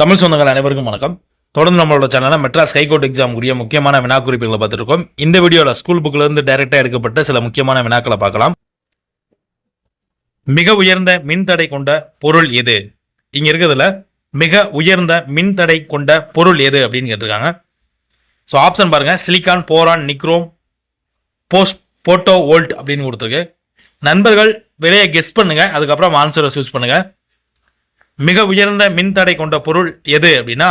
தமிழ் சொந்தங்கள் அனைவருக்கும் வணக்கம். தொடர்ந்து நம்மளோட சேனலில் மெட்ராஸ் ஹைகோர்ட் எக்ஸாம் உரிய முக்கியமான வினா குறிப்புகளை பார்த்துருக்கோம் இந்த வீடியோவில் ஸ்கூல் புக்கிலிருந்து டைரெக்டாக எடுக்கப்பட்ட சில முக்கியமான வினாக்களை பார்க்கலாம். மிக உயர்ந்த மின்தடை கொண்ட பொருள் எது? இங்கே இருக்கிறதுல மிக உயர்ந்த மின்தடை கொண்ட பொருள் எது அப்படின்னு கேட்டிருக்காங்க. ஸோ ஆப்ஷன் பாருங்கள் silicon boron nichrome post photo volt அப்படின்னு கொடுத்துருக்கு. நண்பர்கள் விலையை கெஸ் பண்ணுங்கள் அதுக்கப்புறம் ஆன்சரை சூஸ் பண்ணுங்கள் மிக உயர்ந்த மின்தடை கொண்ட பொருள் எது அப்படின்னா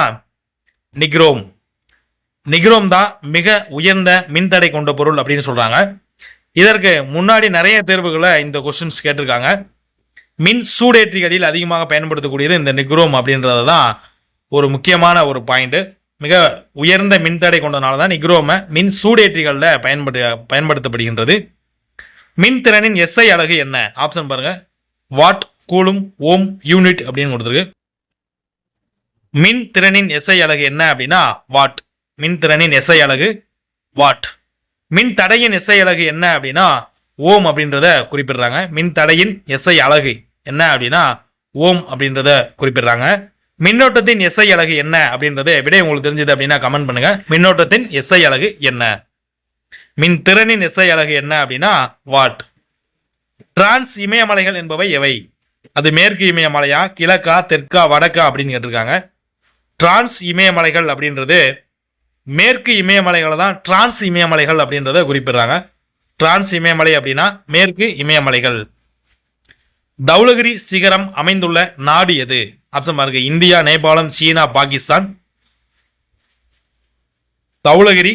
நிக்ரோம். நிக்ரோம் தான் மிக உயர்ந்த மின்தடை கொண்ட பொருள் அப்படின்னு சொல்றாங்க. இதற்கு முன்னாடி நிறைய தேர்வுகளை இந்த கொஸ்டின்ஸ் கேட்டிருக்காங்க. மின் சூடேற்றிகளில் அதிகமாக பயன்படுத்தக்கூடியது இந்த நிக்ரோம் அப்படின்றது தான் ஒரு முக்கியமான ஒரு பாயிண்ட்டு மிக உயர்ந்த மின்தடை கொண்டனால தான் நிக்ரோமை மின் சூடேற்றிகளில் பயன்படு பயன்படுத்தப்படுகின்றது. மின் திறனின் எஸ்ஐ அழகு என்ன? ஆப்ஷன் பாருங்கள் வாட் கூலும் ஓம் யூனிட் அப்படின்னு கொடுத்துருக்கு. மின் திறனின் எஸ்ஐ அலகு என்ன அப்படின்னா வாட். மின் திறனின் எஸ்ஐ அலகு வாட். மின் தடையின் எஸ்ஐ அலகு என்ன அப்படின்னா ஓம் அப்படின்றத குறிப்பிடுறாங்க. மின் தடையின் எஸ்ஐ அலகு என்ன அப்படின்னா ஓம் அப்படின்றத குறிப்பிடுறாங்க. மின்னோட்டத்தின் எஸ்ஐ அலகு என்ன அப்படின்றது விடை உங்களுக்கு தெரிஞ்சது அப்படின்னா கமெண்ட் பண்ணுங்க. மின்னோட்டத்தின் எஸ்ஐ அலகு என்ன? மின் திறனின் எஸ்ஐ அலகு என்ன அப்படின்னா வாட். டிரான்ஸ் இமயமலைகள் என்பவை எவை? அது மேற்கு இமயமலையா கிழக்கா தெற்கா வடக்கா அப்படின்னு கேட்டிருக்காங்க. டிரான்ஸ் இமயமலைகள் அப்படின்றது மேற்கு இமயமலைகளை தான் டிரான்ஸ் இமயமலைகள் அப்படின்றத குறிப்பிடுறாங்க. டிரான்ஸ் இமயமலை அப்படின்னா மேற்கு இமயமலைகள். தௌலகிரி சிகரம் அமைந்துள்ள நாடு எது? ஆப்ஷன் பாருங்க இந்தியா நேபாளம் சீனா பாகிஸ்தான். தௌலகிரி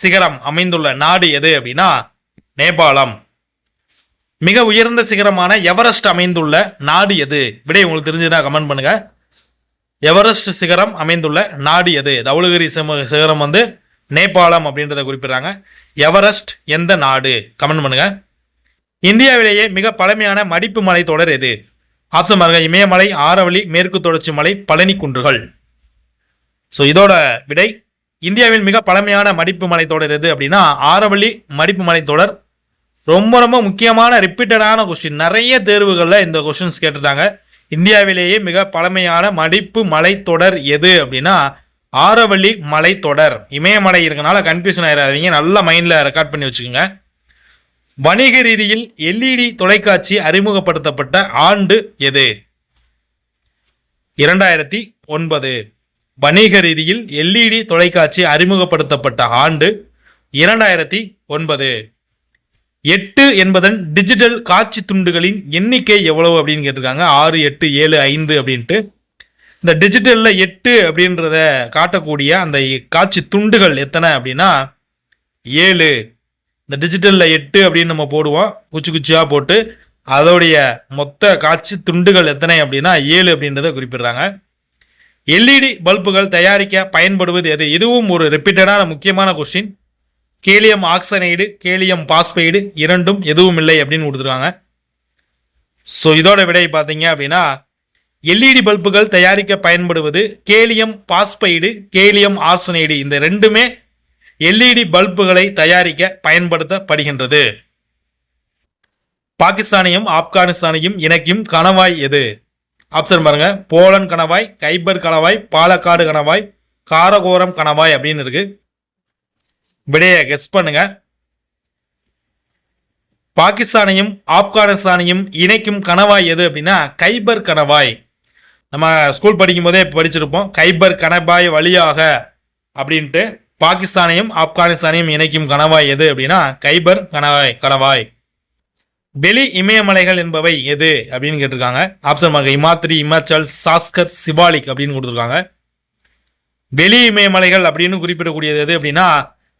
சிகரம் அமைந்துள்ள நாடு எது அப்படின்னா நேபாளம். மிக உயர்ந்த சிகரமான எவரெஸ்ட் அமைந்துள்ள நாடு எது? விடை உங்களுக்கு தெரிஞ்சதா? கமெண்ட் பண்ணுங்க. எவரெஸ்ட் சிகரம் அமைந்துள்ள நாடு எது? தவுளகிரி சிகரம் வந்து நேபாளம் அப்படின்றத குறிப்பிடுறாங்க. எவரெஸ்ட் எந்த நாடு? கமெண்ட் பண்ணுங்க. இந்தியாவிலேயே மிக பழமையான மடிப்பு மலை தொடர் எது? ஆப்ஷன் பாருங்க. இமயமலை ஆரவழி மேற்கு தொடர்ச்சி மலை பழனி குன்றுகள். ஸோ இதோட விடை இந்தியாவின் மிக பழமையான மடிப்பு மலை தொடர் எது அப்படின்னா ஆரவழி மடிப்பு மலை தொடர் ரொம்ப ரொம்ப முக்கியமான ரிப்பீட்டடான கொஸ்டின் நிறைய தேர்வுகளில் இந்த கொஸ்டின்ஸ் கேட்டுட்டாங்க இந்தியாவிலேயே மிக பழமையான மடிப்பு மலைத்தொடர் எது அப்படின்னா ஆரவள்ளி மலைத்தொடர் இமயமலை இருக்கனால கன்ஃபியூஷன் ஆயிடாதீங்க நல்ல மைண்டில் ரெக்கார்ட் பண்ணி வச்சுக்கோங்க. வணிக ரீதியில் எல்இடி தொலைக்காட்சி அறிமுகப்படுத்தப்பட்ட ஆண்டு எது? இரண்டாயிரத்தி ஒன்பது. வணிக ரீதியில் எல்இடி தொலைக்காட்சி அறிமுகப்படுத்தப்பட்ட ஆண்டு இரண்டாயிரத்தி ஒன்பது. எட்டு என்பதன் டிஜிட்டல் காட்சி துண்டுகளின் எண்ணிக்கை எவ்வளவு அப்படின்னு கேட்டிருக்காங்க? ஆறு எட்டு ஏழு ஐந்து அப்படின்ட்டு. இந்த டிஜிட்டலில் எட்டு அப்படின்றத காட்டக்கூடிய அந்த காட்சி துண்டுகள் எத்தனை அப்படின்னா ஏழு. இந்த டிஜிட்டலில் எட்டு அப்படின்னு நம்ம போடுவோம். குச்சி குச்சியாக போட்டு அதோடைய மொத்த காட்சி துண்டுகள் எத்தனை அப்படின்னா ஏழு அப்படின்றத குறிப்பிடுறாங்க. எல்இடி பல்புகள் தயாரிக்க பயன்படுவது எது? இதுவும் ஒரு ரிப்பீட்டடான முக்கியமான question gallium arsenide gallium phosphide இரண்டும் எதுவும் இல்லை அப்படின்னு கொடுத்துருக்காங்க. ஸோ இதோட விடை பார்த்தீங்க அப்படின்னா எல்இடி பல்புகள் தயாரிக்க பயன்படுவது கேலியம் பாஸ்பைடு கேலியம் ஆர்சனைடு. இந்த ரெண்டுமே எல்இடி பல்புகளை தயாரிக்க பயன்படுத்தப்படுகின்றது. பாகிஸ்தானையும் ஆப்கானிஸ்தானையும் இணைக்கும் கணவாய் எது? ஆப்ஷன் பாருங்க. போலன் கணவாய் கைபர் கணவாய் பாலக்காடு கணவாய் காரகோரம் கணவாய் அப்படின்னு இருக்கு. விடையை கெஸ் பண்ணுங்க. பாகிஸ்தானையும் ஆப்கானிஸ்தானையும் இணைக்கும் கணவாய் எது அப்படின்னா கைபர் கணவாய். நம்ம ஸ்கூல் படிக்கும் போதே படிச்சிருப்போம். கைபர் கணவாய் வழியாக அப்படின்ட்டு பாகிஸ்தானையும் ஆப்கானிஸ்தானையும் இணைக்கும் கணவாய் எது அப்படின்னா கைபர் கணவாய் கணவாய். வெளி இமயமலைகள் என்பவை எது அப்படின்னு கேட்டிருக்காங்க. ஆப்ஷன் மார்க் இமாத்திரி இமாச்சல் சாஸ்கர் சிவாலிக் அப்படின்னு கொடுத்துருக்காங்க. வெளி இமயமலைகள் அப்படின்னு குறிப்பிடக்கூடியது எது அப்படின்னா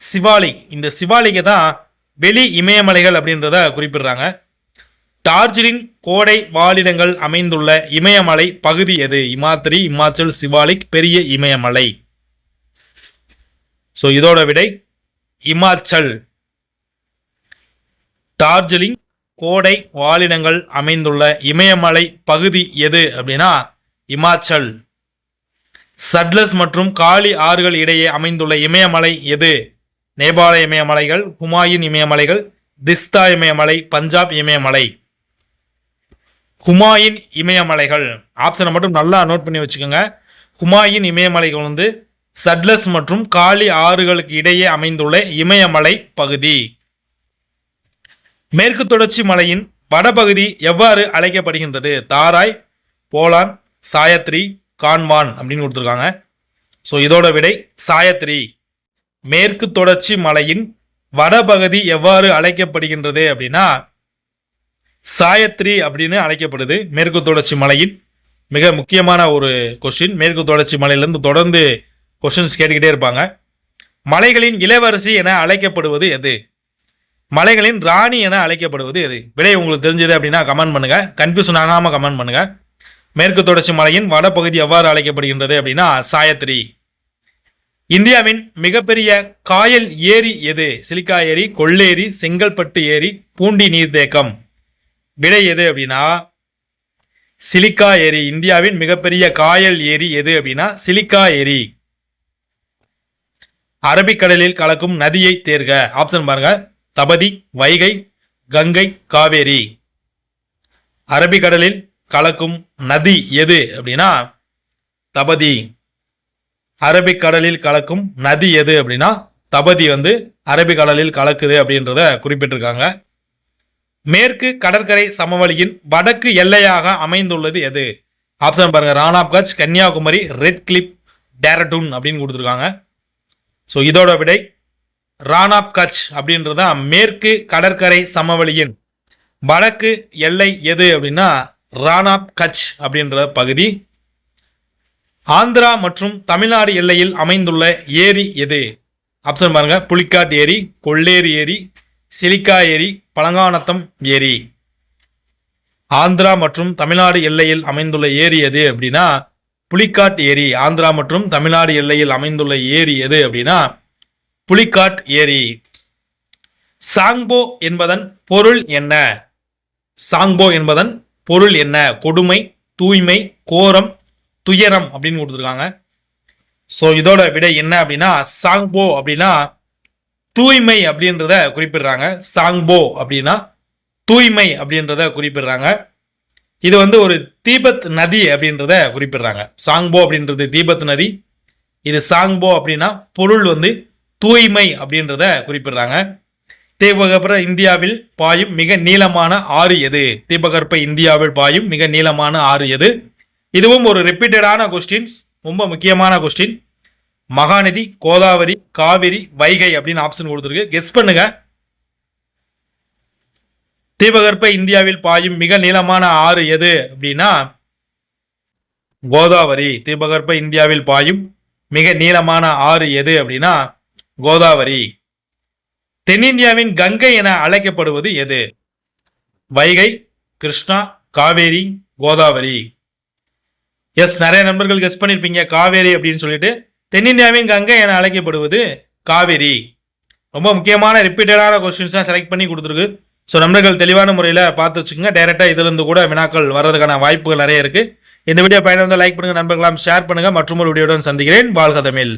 சிவாலிக் இந்த சிவாலிக்கை தான் வெளி இமயமலைகள் அப்படின்றத குறிப்பிடுறாங்க. டார்ஜிலிங் கோடை வாழிடங்கள் அமைந்துள்ள இமயமலை பகுதி எது? இமாத்திரி இமாச்சல் சிவாலிக் பெரிய இமயமலை. ஸோ இதோட விடை இமாச்சல். டார்ஜிலிங் கோடை வாழிடங்கள் அமைந்துள்ள இமயமலை பகுதி எது அப்படின்னா இமாச்சல். சட்லஸ் மற்றும் காளி ஆறுகள் இடையே அமைந்துள்ள இமயமலை எது? நேபாள இமயமலைகள் ஹுமாயூன் இமயமலைகள் திஸ்தா இமயமலை பஞ்சாப் இமயமலை. ஹுமாயூன் இமயமலைகள். ஆப்ஷனை மட்டும் நல்லா நோட் பண்ணி வச்சுக்கோங்க. ஹுமாயூன் இமயமலைகள் வந்து சட்லஸ் மற்றும் காளி ஆறுகளுக்கு இடையே அமைந்துள்ள இமயமலை பகுதி. மேற்கு தொடர்ச்சி மலையின் வடபகுதி எவ்வாறு அழைக்கப்படுகின்றது? தாராய் போலான் சாயத்ரி கான்வான் அப்படின்னு கொடுத்துருக்காங்க. ஸோ இதோட விடை சாயத்ரி. மேற்கு தொடர்ச்சி மலையின் வடபகுதி எவ்வாறு அழைக்கப்படுகின்றது அப்படின்னா சாயத்ரி அப்படின்னு அழைக்கப்படுது மேற்கு தொடர்ச்சி மலையின். மிக முக்கியமான ஒரு கொஸ்டின் மேற்கு தொடர்ச்சி மலையிலேருந்து தொடர்ந்து கொஸ்டின்ஸ் கேட்டுக்கிட்டே இருப்பாங்க. மலைகளின் இளவரசி என அழைக்கப்படுவது எது? மலைகளின் ராணி என அழைக்கப்படுவது எது? விடை உங்களுக்கு தெரிஞ்சது அப்படின்னா கமெண்ட் பண்ணுங்கள் கன்ஃபியூஷன் ஆகாமல் கமெண்ட் பண்ணுங்கள் மேற்கு தொடர்ச்சி மலையின் வடபகுதி எவ்வாறு அழைக்கப்படுகின்றது அப்படின்னா சாயத்ரி. இந்தியாவின் மிகப்பெரிய காயல் ஏரி எது? சிலிக்கா ஏரி கொள்ளேரி செங்கல்பட்டு ஏரி பூண்டி நீர்த்தேக்கம். விடை எது அப்படின்னா சிலிக்கா ஏரி. இந்தியாவின் மிகப்பெரிய காயல் ஏரி எது அப்படின்னா சிலிக்கா ஏரி. அரபிக்கடலில் கலக்கும் நதியை தேர்க. ஆப்ஷன் பாருங்க. தபதி வைகை கங்கை காவேரி. அரபிக்கடலில் கலக்கும் நதி எது அப்படின்னா தபதி. அரபிக்கடலில் கலக்கும் நதி எது அப்படின்னா தபதி வந்து அரபிக்கடலில் கலக்குது அப்படின்றத குறிப்பிட்டிருக்காங்க. மேற்கு கடற்கரை சமவெளியின் வடக்கு எல்லையாக அமைந்துள்ளது எது? ஆப்ஷன் பாருங்க. ராணாப் கட்ச் கன்னியாகுமரி ரெட் கிளிப் டேரடூன் அப்படின்னு கொடுத்துருக்காங்க. ஸோ இதோட விடை ராணாப் கட்ச் அப்படின்றது தான் மேற்கு கடற்கரை சமவெளியின் வடக்கு எல்லை எது அப்படின்னா ராணாப் கட்ச் அப்படின்ற பகுதி. ஆந்திரா மற்றும் தமிழ்நாடு எல்லையில் அமைந்துள்ள ஏரி எது? ஆப்ஷன் பாருங்க. புலிக்காட் ஏரி கொள்ளேரி ஏரி சிலிக்கா ஏரி பழங்கானத்தம் ஏரி. ஆந்திரா மற்றும் தமிழ்நாடு எல்லையில் அமைந்துள்ள ஏரி எது அப்படின்னா புலிக்காட் ஏரி. ஆந்திரா மற்றும் தமிழ்நாடு எல்லையில் அமைந்துள்ள ஏரி எது அப்படின்னா புலிக்காட் ஏரி. சாங்போ என்பதன் பொருள் என்ன? சாங்போ என்பதன் பொருள் என்ன? கொடுமை தூய்மை கோரம் துயரம் அப்படின்னு கொடுத்துருக்காங்க. ஸோ இதோட விடை என்ன அப்படின்னா சாங்போ அப்படின்னா தூய்மை அப்படின்றத குறிப்பிடுறாங்க. சாங்போ அப்படின்னா தூய்மை அப்படின்றத குறிப்பிடுறாங்க. இது வந்து ஒரு தீபத் நதி அப்படின்றத குறிப்பிடுறாங்க. சாங்போ அப்படின்றது தீபத் நதி. இது சாங்போ அப்படின்னா பொருள் வந்து தூய்மை அப்படின்றத குறிப்பிடுறாங்க. தீபகற்ப இந்தியாவில் பாயும் மிக நீளமான ஆறு எது? தீபகற்ப இந்தியாவில் பாயும் மிக நீளமான ஆறு எது? இதுவும் ஒரு ரிப்பீட்டடான கொஸ்டின்ஸ் ரொம்ப முக்கியமான கொஸ்டின் மகாநதி கோதாவரி காவிரி வைகை அப்படின்னு ஆப்ஷன் கொடுத்துருக்கு. கெஸ் பண்ணுங்க. தீபகற்ப இந்தியாவில் பாயும் மிக நீளமான ஆறு எது அப்படின்னா கோதாவரி. தீபகற்ப இந்தியாவில் பாயும் மிக நீளமான ஆறு எது அப்படின்னா கோதாவரி. தென்னிந்தியாவின் கங்கை என அழைக்கப்படுவது எது? வைகை கிருஷ்ணா காவேரி கோதாவரி. எஸ் நிறைய நண்பர்கள் கெஸ் பண்ணியிருப்பீங்க காவேரி அப்படின்னு சொல்லிட்டு. தென்னிந்தியாவின் கங்கை என அழைக்கப்படுவது காவேரி. ரொம்ப முக்கியமான ரிப்பீட்டடான கொஸ்டின்ஸ்லாம் செலக்ட் பண்ணி கொடுத்துருக்கு. ஸோ நண்பர்கள் தெளிவான முறையில் பார்த்து வச்சுக்கோங்க. டேரெக்டாக இதுலேருந்து கூட வினாக்கள் வர்றதுக்கான வாய்ப்புகள் நிறைய இருக்குது இந்த வீடியோ பயணம் வந்து லைக் பண்ணுங்கள் நண்பர்களாம் ஷேர் பண்ணுங்கள் மற்றும் ஒரு வீடியோடன் சந்திக்கிறேன். வாழ்க தமிழ்.